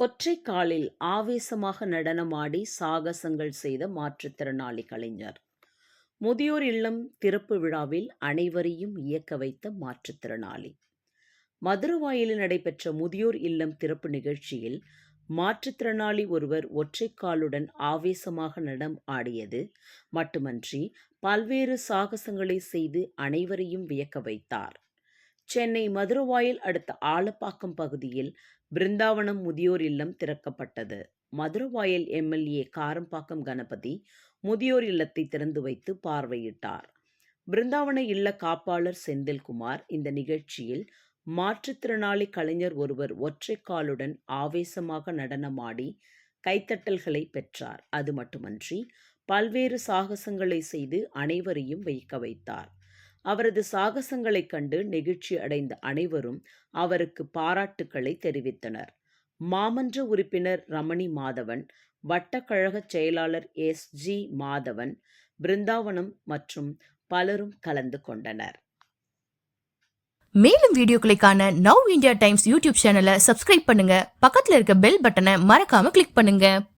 ஒற்றை காலில் ஆவேசமாக நடனமாடி சாகசங்கள் செய்த மாற்றுத்திறனாளி கலைஞர். முதியோர் இல்லம் திறப்பு விழாவில் அனைவரையும் இயக்க வைத்த மாற்றுத்திறனாளி மதுரவாயிலில் நடைபெற்ற முதியோர் இல்லம் திறப்பு நிகழ்ச்சியில் மாற்றுத்திறனாளி ஒருவர் ஒற்றைக்காலுடன் ஆவேசமாக நடம் ஆடியது மட்டுமன்றி பல்வேறு சாகசங்களை செய்து அனைவரையும் வியக்க வைத்தார். சென்னை மதுரவாயில் அடுத்த ஆலப்பாக்கம் பகுதியில் பிருந்தாவனம் முதியோர் இல்லம் திறக்கப்பட்டது. மதுரவாயல் எம்எல்ஏ காரம்பாக்கம் கணபதி முதியோர் இல்லத்தை திறந்து வைத்து பார்வையிட்டார். பிருந்தாவன இல்ல காப்பாளர் செந்தில்குமார் இந்த நிகழ்ச்சியில் மாற்றுத்திறனாளி கலைஞர் ஒருவர் ஒற்றை காலுடன் ஆவேசமாக நடனமாடி கைத்தட்டல்களை பெற்றார். அது மட்டுமன்றி பல்வேறு சாகசங்களை செய்து அனைவரையும் வைக்க வைத்தார். அவரது சாகசங்களைக் கண்டு நெகிழ்ச்சி அடைந்த அனைவரும் அவருக்கு பாராட்டுக்களை தெரிவித்தனர். மாமன்ற உறுப்பினர் ரமணி மாதவன் வட்டக்கழகச் செயலாளர் எஸ். ஜி. மாதவன் பிருந்தாவனம் மற்றும் பலரும் கலந்து கொண்டனர். மேலும் வீடியோக்களை காண நவ் இந்தியா டைம்ஸ் யூடியூப் சேனலை சப்ஸ்கிரைப் பண்ணுங்க. பக்கத்தில் இருக்க பெல் பட்டனை மறக்காம கிளிக் பண்ணுங்க.